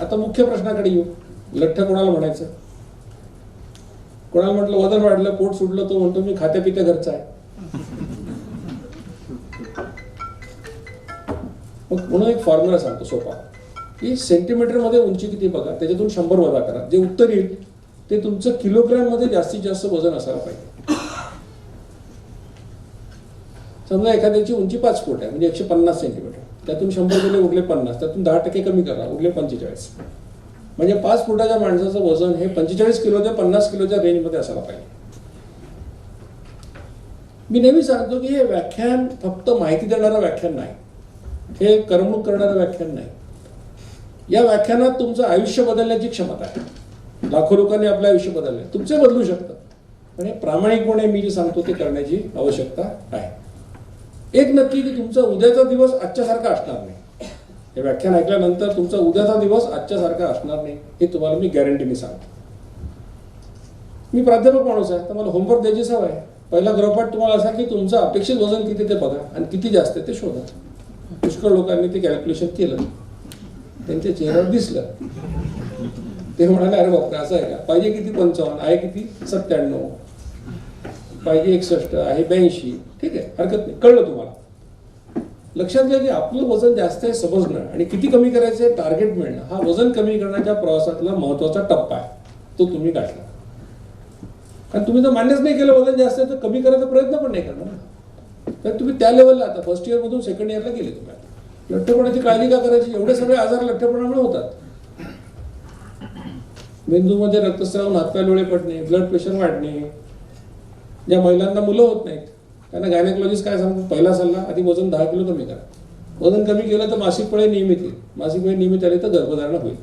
आता मुख्य प्रश्नाकडे येऊ. लठ्ठ कोणाला म्हणायचं? कोणाला म्हटलं वजन वाढलं पोट सुटलं तो म्हणतो मी खात्या पित्या घरचा आहे. मग म्हणून एक फॉर्म्युला सांगतो सोपा. की सेंटीमीटरमध्ये उंची किती बघा त्याच्यातून शंभर वजा करा. जे उत्तर येईल ते तुमचं किलोग्रॅममध्ये जास्तीत जास्त वजन असायला पाहिजे. समजा एखाद्याची उंची पाच फूट आहे म्हणजे एकशे पन्नास सेंटीमीटर त्यातून शंभर गेले उरले पन्नास त्यातून दहा टक्के कमी करा उरले पंचेचाळीस. म्हणजे पाच फुटाच्या माणसाचं वजन हे पंचेचाळीस किलो ते पन्नास किलोच्या रेंजमध्ये असायला पाहिजे. मी नेहमी सांगतो की हे व्याख्यान फक्त माहिती देणारं व्याख्यान नाही. हे करमणूक करणारं व्याख्यान नाही. या व्याख्यानात तुमचं आयुष्य बदलण्याची क्षमता आहे. लाखो लोकांनी आपलं आयुष्य बदलले तुमचे बदलू शकतं पण हे प्रामाणिकपणे मी जे सांगतो ते करण्याची आवश्यकता आहे. एक नक्की की तुमचा उद्याचा दिवस आजच्यासारखा असणार नाही. हे व्याख्यान ऐकल्यानंतर तुमचा उद्याचा दिवस आजच्यासारखा असणार नाही हे तुम्हाला मी गॅरंटीने सांगतो. मी प्राध्यापक माणूस आहे तर मला होमवर्क द्यायची सवय आहे. पहिला गृहपाठ तुम्हाला असा की तुमचं अपेक्षित वजन किती ते बघा आणि किती जास्त आहे ते शोधा. पुष्कळ लोकांनी ते कॅल्क्युलेशन केलं. त्यांच्या चेहऱ्यावर दिसलं. ते म्हणाले अरे बापरे असं आहे का? पाहिजे किती पंचावन्न आहे किती सत्त्याण्णव? पाहिजे एकसष्ट आहे ब्याऐंशी. ठीक आहे हरकत नाही. कळलं तुम्हाला? लक्षात घ्या की आपलं वजन जास्त आहे समजणं आणि किती कमी करायचं आहे टार्गेट मिळणं. हा वजन कमी करण्याच्या प्रवासातला महत्त्वाचा टप्पा आहे. तो तुम्ही गाठला. कारण तुम्ही जर मान्यच नाही केलं वजन जास्त आहे तर कमी करायचा प्रयत्न पण नाही करणार ना. तर तुम्ही त्या लेवलला आता फर्स्ट इयर मधून सेकंड इयरला गेले तुम्ही आता. लठ्ठपणाची काळजी का करायची? एवढे सगळे आजार लठ्ठपणामुळे होतात. मेंदूमध्ये रक्तस्राव हातपाय डोळे पडणे ब्लड प्रेशर वाढणे ज्या महिलांना मुलं होत नाहीत त्यांना गायनेकॉलॉजिस्ट काय सांगतो पहिला सल्ला आधी वजन दहा किलो कमी करा. वजन कमी केलं तर मासिक पळे नियमित येईल. मासिक वेळ नियमित आले तर गर्भधारणा होईल.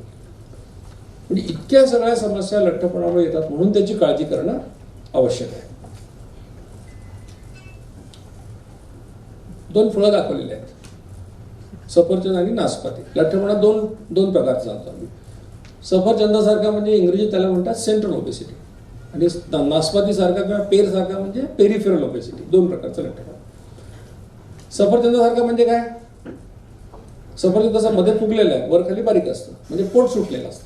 म्हणजे इतक्या सगळ्या समस्या लठ्ठपणामुळे येतात म्हणून त्याची काळजी करणं आवश्यक आहे. दोन फळं दाखवलेली आहेत. सफरचंद आणि नासपाती. लठ्ठपणा दोन दोन प्रकारचा सांगतो आम्ही. सफरचंदासारखा म्हणजे इंग्रजी त्याला म्हणतात सेंट्रल ओबेसिटी आणि नासपाती सारखा किंवा पेर सारखा म्हणजे पेरिफेरल ओबेसिटी दोन प्रकारचं लठ्ठपणा सफरचंदासारखा म्हणजे काय? सफरचंदमध्ये फुगलेलं आहे वर खाली बारीक असतं. म्हणजे पोट सुटलेलं असतं.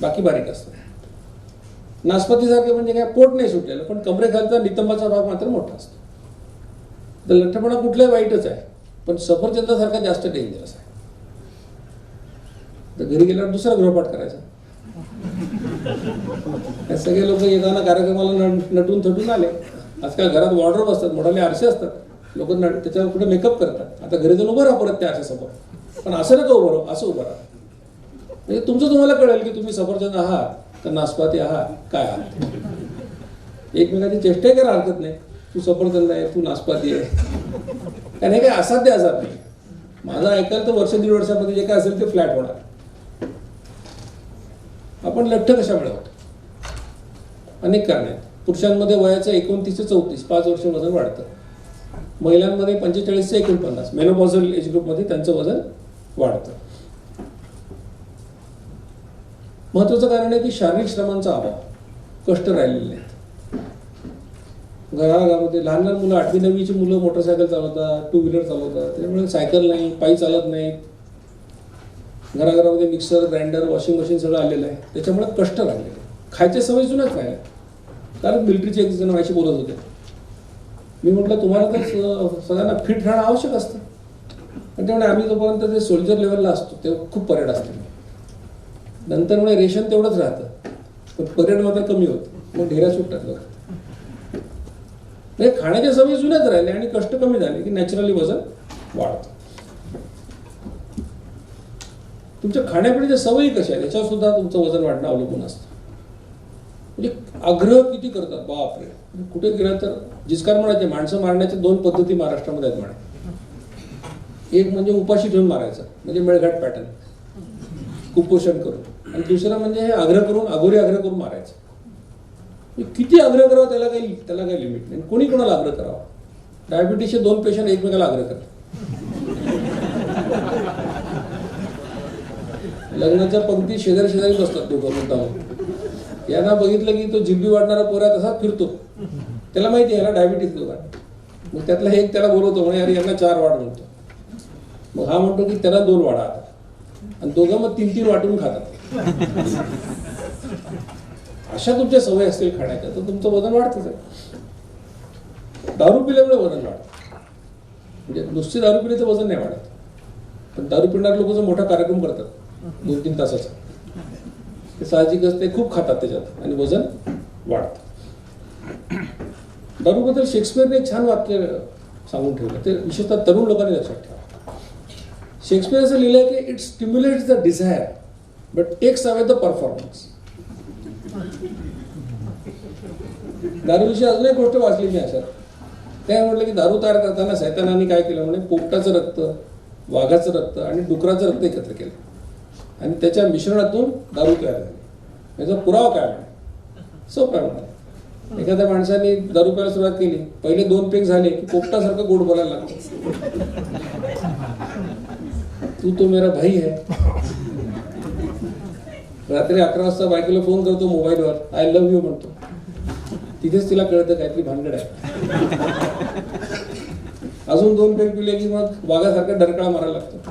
बाकी बारीक असतं. नासपतीसारखे म्हणजे काय? पोट नाही सुटलेलं पण कमरेखालचा नितंबाचा भाग मात्र मोठा असतो. तर लठ्ठपणा कुठलाही वाईटच आहे पण सफरचंदासारखा जास्त डेंजरस आहे. तर घरी गेल्यावर दुसरा गृहपाठ करायचा. हे सगळे लोक येताना कार्यक्रमाला नट- नटून थटून आले. आजकाल घरात वॉर्डर असतात मोठाले आरसे असतात. लोक नट त्याच्यावर कुठे मेकअप करतात. आता घरी जाऊन उभं राहा परत त्या आरशासमोर. पण असं नका उभं राहू असं उभं राहा. म्हणजे तुमचं तुम्हाला कळेल की तुम्ही सफरचंद आहात तर नासपाती आहात काय आहात. एकमेकाची चेष्टाही करा हरकत नाही. तू सफरचंद आहे तू नासपाती आहे. कारण हे काही असाध्य आजार नाही माझं ऐकाल तर वर्ष दीड वर्षामध्ये जे काय असेल ते फ्लॅट होणार. आपण लठ्ठ कशा मिळवतो? अनेक कारण आहेत. पुरुषांमध्ये वयाचं एकोणतीस ते चौतीस पाच वर्ष वजन वाढतं. महिलांमध्ये पंचेचाळीस ते एकोणपन्नास मेनोपॉझल एज ग्रुपमध्ये त्यांचं वजन वाढतं. महत्वाचं कारण आहे की शारीरिक श्रमांचा अभाव कष्ट राहिलेले आहेत घराघरामध्ये लहान लहान मुलं आठवी नववीची मुलं मोटरसायकल चालवतात टू व्हीलर चालवतात त्यामुळे सायकल नाही पायी चालत नाहीत. घराघरामध्ये मिक्सर ग्राइंडर वॉशिंग मशीन सगळं आलेलं आहे. त्याच्यामुळे कष्ट राहिलेले खायच्या सवयी जुन्याच राहिल्या कारण मिलिटरीचे एक जण माझ्याशी बोलत होते. मी म्हटलं तुम्हाला तर सगळ्यांना फिट राहणं आवश्यक असतं. पण त्यामुळे आम्ही जोपर्यंत ते सोल्जर लेवलला असतो तेव्हा खूप परेड असते. नंतर म्हणजे रेशन तेवढंच राहतं. पण परेड मात्र कमी होतं. मग ढेऱ्या सुटतात लोक म्हणजे खाण्याच्या सवयी जुन्याच राहिले आणि कष्ट कमी झाले की नॅचरली वजन वाढतं. तुमच्या खाण्यापिण्याच्या सवयी कशा आहेत याच्यावर सुद्धा तुमचं वजन वाढणं अवलंबून असतं. म्हणजे आग्रह किती करतात? बापरे. म्हणजे कुठे गेलं तर जिस्कार म्हणायचे माणसं मारण्याच्या दोन पद्धती महाराष्ट्रामध्ये आहेत म्हणा. एक म्हणजे उपाशी ठेवून मारायचं म्हणजे मेळघाट पॅटर्न. कुपोषण करून. आणि दुसरं म्हणजे हे आग्रह करून अघोरी आग्रह करून मारायचं. म्हणजे किती आग्रह करावा त्याला काही त्याला काही लिमिट नाही. कोणी कोणाला आग्रह करावा? डायबिटीसचे दोन पेशंट एकमेकाला आग्रह करतात. लग्नाच्या पंक्ती शेजारी शेजारी बसतात दोघं मुद्दाम यांना बघितलं की तो जिब्बी वाढणारा पोरा तसा फिरतो. त्याला माहिती आहे याला डायबिटीस दोघा मग त्यातला एक त्याला बोलवतो म्हणे अरे यांना चार वाढ म्हणतो. मग हा म्हणतो की त्याला दोन वाढा आता. आणि दोघं मग तीन तीन वाटून खातात. अशा तुमच्या सवय असतील खाण्याच्या तर तुमचं वजन वाढतच आहे. दारू पिल्यामुळे वजन वाढतं. म्हणजे नुसती दारू पिली तर वजन नाही वाढत. पण दारू पिणारे लोक जो मोठा कार्यक्रम करतात दोन तीन तासाचा. ते साहजिकच ते खूप खातात त्याच्यात आणि वजन वाढतं. दारूबद्दल शेक्सपियरने एक छान वाक्य सांगून ठेवलं. ते विशेषतः तरुण लोकांनी लक्षात ठेवा. शेक्सपियर असं लिहिलंय की it stimulates the desire but takes away the performance दारूविषयी अजून एक गोष्ट वाचली मी अशा त्या म्हटलं की दारू तयार करताना सैतानाने काय केलं म्हणे? पोपटाचं रक्त वाघाचं रक्त आणि डुकराचं रक्त एकत्र केलं. आणि त्याच्या मिश्रणातून दारू तयार झाली. याचा पुरावा काय सोपा सोपं एखाद्या माणसाने दारू प्यायला सुरुवात केली. पहिले दोन पेक झाले की पोपटासारखं गोड बोलायला लागतो तू तो मेरा भाई है. रात्री अकरा वाजता बायकोला फोन करतो मोबाईलवर. आय लव्ह यू म्हणतो. तिथेच तिला कळतं काहीतरी भानगड आहे. अजून दोन पेक पिले की मग वाघासारखा डरकाळा मारायला लागतो.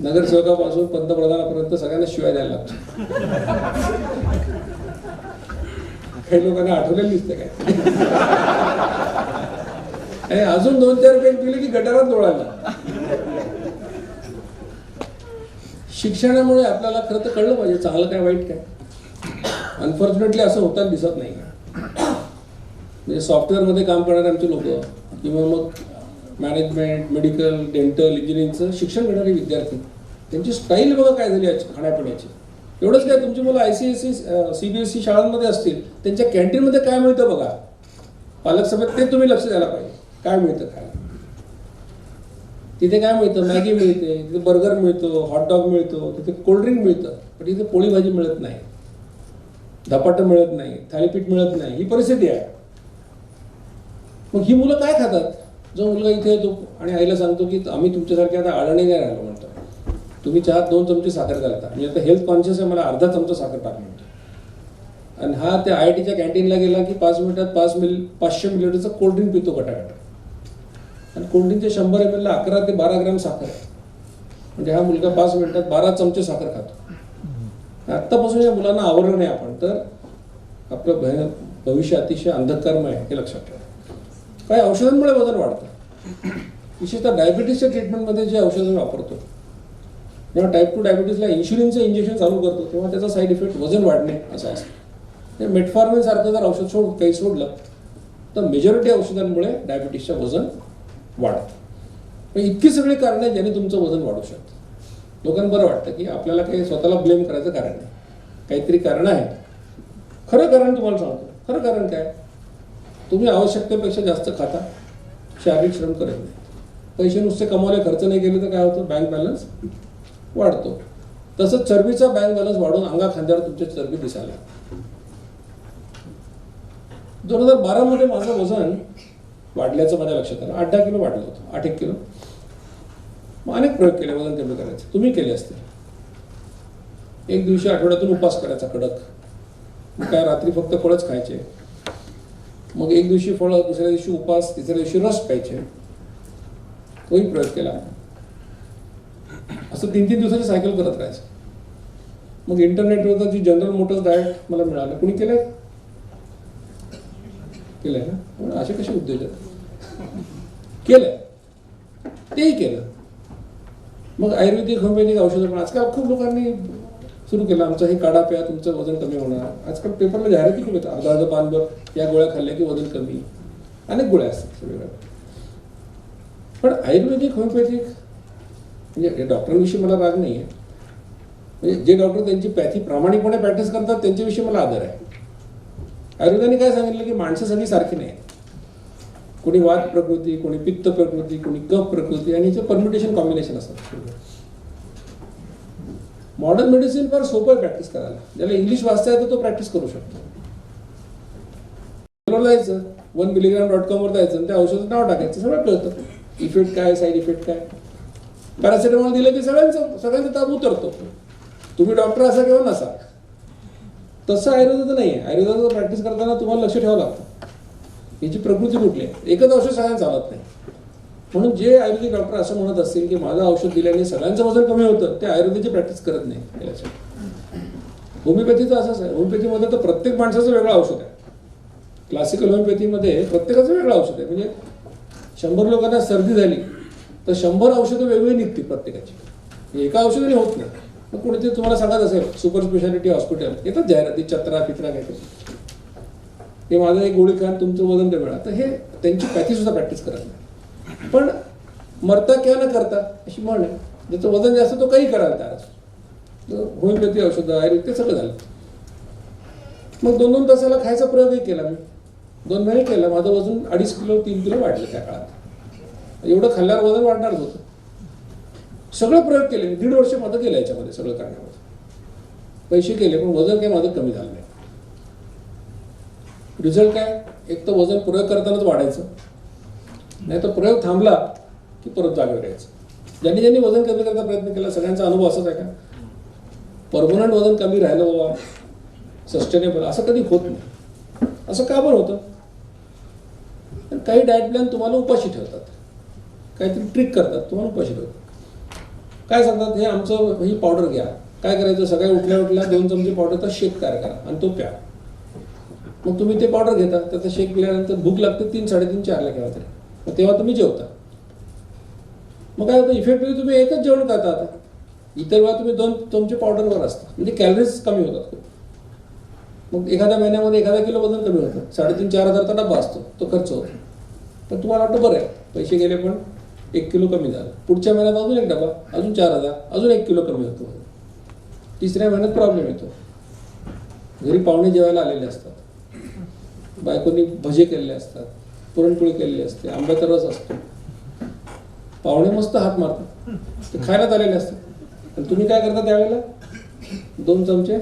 नगरसेवकापासून पंतप्रधानापर्यंत सगळ्यांना शिवाय द्यायला लागतो. काही लोकांना आठवलेलं दिसतं काय? आणि अजून दोन चार पेग केले की गटारात डोळायला शिक्षणामुळे आपल्याला खरं तर कळलं पाहिजे चांगलं काय वाईट काय. अनफॉर्च्युनेटली असं होताना दिसत नाही. म्हणजे सॉफ्टवेअरमध्ये काम करणारे आमचे लोक किंवा मग मॅनेजमेंट मेडिकल डेंटल इंजिनिअरिंगचं शिक्षण घेणारे विद्यार्थी. त्यांची स्टाईल बघा काय झाली आज खाण्यापिण्याची. एवढंच काय तुमची मुलं I C S C C B S C शाळांमध्ये असतील त्यांच्या कॅन्टीनमध्ये काय मिळतं बघा? पालक समेत ते तुम्ही लक्ष द्यायला पाहिजे. काय मिळतं खायला? तिथे काय मिळतं? मॅगी मिळते तिथे बर्गर मिळतो हॉटडॉग मिळतो तिथे कोल्ड्रिंक मिळतं पण तिथे पोळी भाजी मिळत नाही. धपाटं मिळत नाही थालीपीठ मिळत नाही ही परिस्थिती आहे. मग ही मुलं काय खातात? जो मुलगा इथे येतो आणि आईला सांगतो की आम्ही तुमच्यासारखे आता आळणी नाही राहिलो म्हणतो. तुम्ही चहात दोन चमचे साखर घालता. म्हणजे आता हेल्थ कॉन्शियस आहे मला अर्धा चमचा साखर टाक म्हणतो. आणि हा त्या आय आय टीच्या कॅन्टीनला गेला की पाच मिनिटात पाच मिल पाचशे मिलिलिटरचं कोल्ड्रिंक पितो कटाकट आणि कोल्ड्रिंकच्या शंभर एम एलला अकरा ते बारा ग्रॅम साखर आहे. म्हणजे हा मुलगा पाच मिनिटात बारा चमचे साखर खातो. आत्तापासून या मुलांना आवडलं नाही आपण तर आपलं भय भविष्य अतिशय अंधकारमय आहे हे लक्षात ठेवा. काही औषधांमुळे वजन वाढतं विशेषतः डायबिटीसच्या ट्रीटमेंटमध्ये जे औषधं वापरतो जेव्हा टाईप टू डायबिटीसला इन्शुलिनचं इंजेक्शन चालू करतो तेव्हा त्याचा साईड इफेक्ट वजन वाढणे असा असतो. मेटफॉर्मिन सारखं जर औषध सोड काही सोडलं तर मेजॉरिटी औषधांमुळे डायबिटीसचं वजन वाढतं. पण इतकी सगळी कारणं आहेत ज्याने तुमचं वजन वाढू शकतं. लोकांना बरं वाटतं की आपल्याला काही स्वतःला ब्लेम करायचं कारण नाही. काहीतरी कारण आहे. खरं कारण तुम्हाला सांगतो. खरं कारण काय? तुम्ही आवश्यकतेपेक्षा जास्त खाता. शारीरिक श्रम करत नाही. पैसे नुसते कमावले खर्च नाही केले तर काय होतं? बँक बॅलन्स वाढतो. तसंच चरबीचा बँक बॅलन्स वाढून अंगा खांद्यावर तुमची चरबी दिसायला दोन हजार बारामध्ये माझं वजन वाढल्याचं माझ्या लक्षात आलं. आठ दहा किलो वाढलं होतं. आठ एक किलो. मग अनेक प्रयोग केले वजन कमी करायचे. तुम्ही केले असते. एक दिवशी आठवड्यातून उपास करायचा कडक. काय रात्री फक्त फळच खायचे. मग एक दिवशी फळं दुसऱ्या दिवशी उपास तिसऱ्या दिवशी रस प्यायचे. तोही प्रयोग केला असं तीन तीन दिवसाची सायकल करत राहायचं. मग इंटरनेटवर जी जनरल मोटर्स डायट मला मिळालं. कुणी केलंय? केलंय ना? असे कसे उद्योजक? केलंय. तेही केलं. मग आयुर्वेदिक होमिओपॅथिक औषधं पण आजकाल खूप लोकांनी सुरू केलं. आमचं हे काढा प्या तुमचं वजन कमी होणार. आजकाल पेपरला जाहिराती खूप येतात अर्धा अर्धा पानभर या गोळ्या खाल्ल्या की वजन कमी. अनेक गोळ्या असतात सगळ्या पण आयुर्वेदिक होमिओपॅथिक म्हणजे डॉक्टरांविषयी मला राग नाही आहे म्हणजे जे डॉक्टर त्यांची पॅथी प्रामाणिकपणे प्रॅक्टिस करतात त्यांच्याविषयी मला आदर आहे. आयुर्वेदाने काय सांगितलं की माणसं सगळी सारखी नाही. कोणी वात प्रकृती कोणी पित्त प्रकृती कोणी कफ प्रकृती आणि याचं परम्युटेशन कॉम्बिनेशन असतात. मॉडर्न मेडिसिन फार सोपं आहे प्रॅक्टिस करायला. ज्याला इंग्लिश वाचता येतं तो प्रॅक्टिस करू शकतो. जायचं. वन मिलीग्राम डॉट कॉमवर जायचं. त्या औषधाचं नाव टाकायचं. सगळं कळतं. इफेक्ट काय साईड इफेक्ट काय? पॅरासिटामॉल दिलं की सगळ्यांचं सगळ्यांचा ताप उतरतो. तुम्ही डॉक्टर असा किंवा नसा. तसं आयुर्वेदाचं नाही आहे. आयुर्वेदाचं प्रॅक्टिस करताना तुम्हाला लक्ष ठेवावं लागतं. याची प्रकृती कुठली आहे? एकच औषध सगळ्यांना चालत नाही. म्हणून जे आयुर्वेदिक डॉक्टर असं म्हणत असतील की माझं औषध दिल्याने सगळ्यांचं वजन कमी होतं ते आयुर्वेदाची प्रॅक्टिस करत नाही. हे होमिओपॅथीचं असंच आहे. होमिओपॅथीमध्ये तर प्रत्येक माणसाचं वेगळं औषध आहे. क्लासिकल होमिओपॅथीमध्ये प्रत्येकाचं वेगळं औषध आहे. म्हणजे शंभर लोकांना सर्दी झाली तर शंभर औषधं वेगवेगळी निघतील प्रत्येकाची. म्हणजे एका औषधाने होत नाही. मग कोणीतरी तुम्हाला सांगत असेल सुपर स्पेशालिटी हॉस्पिटल येतात जाहिराती चत्रा पित्रा काहीतरी. ते माझं एक गोळी खान तुमचं वजन ते मिळा. तर हे त्यांची पॅथीसुद्धा प्रॅक्टिस करत नाही. पण मरता किंवा न करता अशी म्हण आहे. ज्याचं वजन जास्त तो काही करायला तयार असतो. होमिओपॅथी औषधं आयुर्वेद ते सगळं झालं. मग दोन दोन तासाला खायचा प्रयोगही केला मी. दोन महिने केला. माझं वजन अडीच किलो तीन किलो वाढलं त्या काळात. एवढं खाल्ल्यावर वजन वाढणारच होतं. सगळं प्रयोग केले मी. दीड वर्ष माझं केलं याच्यामध्ये सगळं करण्यामध्ये. पैसे केले पण वजन काही माझं कमी झालं नाही. रिझल्ट काय? एक तर वजन प्रयोग करतानाच वाढायचं. नाही तर प्रयोग थांबला की परत जागेवर यायचं. ज्यांनी ज्यांनी वजन कमी करायचा प्रयत्न केला सगळ्यांचा अनुभव असाच आहे का? परमनंट वजन कमी राहिलं बाबा. सस्टेनेबल असं कधी होत नाही. असं का बरं होतं? पण काही डाएट प्लॅन तुम्हाला उपाशी ठेवतात. काहीतरी ट्रिक करतात तुम्हाला उपाशी ठेवतात. काय सांगतात? हे आमचं ही पावडर घ्या. काय करायचं? सकाळी उठल्या उठल्या दोन चमचे पावडरचा शेक तयार करा आणि तो प्या. मग तुम्ही ते पावडर घेता त्याचा शेक पिल्यानंतर भूक लागते तीन साडेतीन चारला केव्हा तरी. तेव्हा तुम्ही जेवता. मग काय होतं इफेक्टिव्ह म्हणजे तुम्ही एकच जेवण करता आता. इतर वेळा तुम्ही दोन तुमचे पावडरवर असता. म्हणजे कॅलरीज कमी होतात मग एखाद्या महिन्यामध्ये एखादा किलो वजन कमी होतं. साडेतीन चार हजारचा डब्बा असतो. तो खर्च होतो. पण तुम्हाला वाटतं बरं आहे. पैसे गेले पण एक किलो कमी झालं. पुढच्या महिन्यात अजून एक डबा अजून चार हजार अजून एक किलो कमी होतो. तिसऱ्या महिन्यात प्रॉब्लेम येतो. घरी पाहुणे जेवायला आलेले असतात. बायकोनी भजे केलेले असतात. पुरणपोळी केलेली असते आंब्याचा रस असतो. पाहुणे मस्त हात मारतात. ते खायला आलेले असतात आणि तुम्ही काय करता त्यावेळेला? दोन चमचे.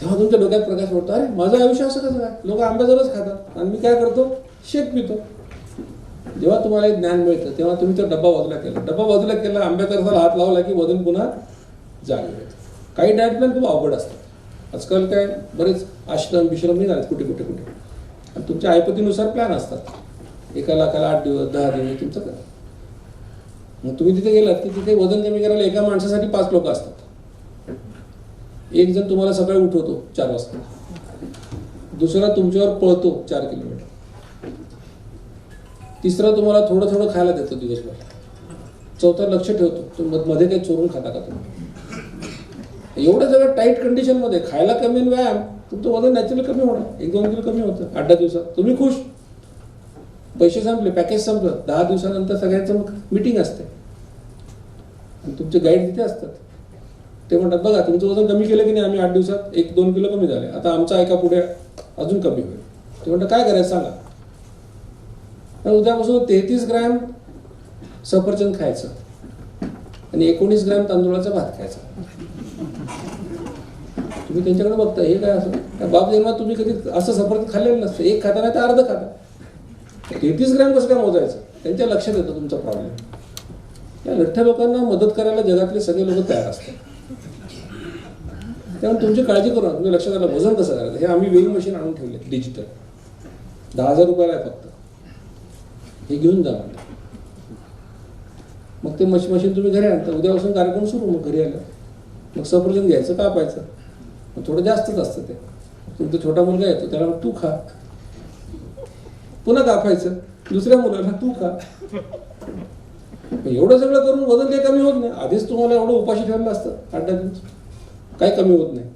तेव्हा तुमच्या डोक्यात प्रकाश पडतो अरे माझं आयुष्य असं कसं काय लोक आंब्याचा रस खातात. आणि मी काय करतो? शेत पितो. जेव्हा तुम्हाला एक ज्ञान मिळतं तेव्हा तुम्ही तो डब्बा बाजूला केला. डब्बा बाजूला केला आंब्याचा रसाला हात लावला की वजन पुन्हा जागे काही डायट प्लॅन खूप अवघड असतात. आजकाल काय बरेच आश्रम विश्रम निघालेत कुठे कुठे कुठे आणि तुमच्या ऐपतीनुसार प्लॅन असतात. एका लाखाला आठ दिवस दहा दिवस तुमचं करा. मग तुम्ही तिथे गेलात की तिथे वजन कमी करायला एका माणसासाठी पाच लोक असतात. एक जण तुम्हाला सकाळी उठवतो चार वाजता. दुसरा तुमच्यावर पळतो चार किलोमीटर. तिसरा तुम्हाला थोडं थोडं खायला देतो दिवसभर. चौथा लक्ष ठेवतो. मध्ये काही चोरून खाता का तुम्ही? एवढं जरा टाईट कंडिशनमध्ये खायला कमी व्यायाम तुमचं वजन नॅचरली कमी होणार. एक दोन किलो कमी होतं. आठ दहा दिवसात. तुम्ही खुश. पैसे संपले पॅकेज संपलं. दहा दिवसानंतर सगळ्यांचं मग मिटिंग असते. आणि तुमचे गाईड तिथे असतात. ते म्हणतात बघा तुमचं वजन कमी केलं की नाही? आम्ही आठ दिवसात एक दोन किलो कमी झाले. आता आमचा ऐका पुढे अजून कमी होईल. ते म्हणतात काय करायचं सांगा? तर उद्यापासून तेहतीस ग्रॅम सफरचंद खायचं आणि एकोणीस ग्रॅम तांदूळाचा भात खायचा. तुम्ही त्यांच्याकडे बघता हे काय असं? त्या बाप जन्मात तुम्ही कधी असं सफरचंद खाल्लेलं नसतं. एक खाता नाही तर अर्ध खाता. तेहतीस ग्रॅम कसं काय मोजायचं? त्यांच्या लक्षात येतं तुमचा प्रॉब्लेम या लठ्ठ्या लोकांना मदत करायला जगातले सगळे लोक तयार असतात. त्यामुळे तुमची काळजी करू नका. तुम्ही लक्षात आलं वजन कसं करायचं? हे आम्ही वेइंग मशीन आणून ठेवले डिजिटल दहा हजार रुपयाला आहे फक्त. हे घेऊन जा मग ते मशीन मशीन तुम्ही घरी आणता. उद्यापासून कार्यक्रम सुरू मग घरी आलं. मग सफरचंद घ्यायचं कापायचं. थोडं जास्तच असतं ते. तुमचा छोटा मुलगा येतो त्याला तू खा. पुन्हा कापायचं दुसऱ्या मुलाला तू खा. एवढं सगळं करून वजन काही कमी होत नाही. आधीच तुम्हाला एवढं उपाशी ठेवलं असतं आठ दिवस काही कमी होत नाही.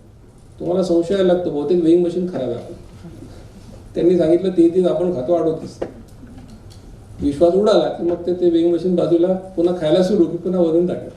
तुम्हाला संशय लागतो बहुतेक वेईंग मशीन खराब आहे त्यांनी सांगितलं ते तीच आपण खातो अडवतीस विश्वास उडाला की मग ते ते वेईंग मशीन बाजूला पुन्हा खायला सुरू की पुन्हा वजन टाकलं.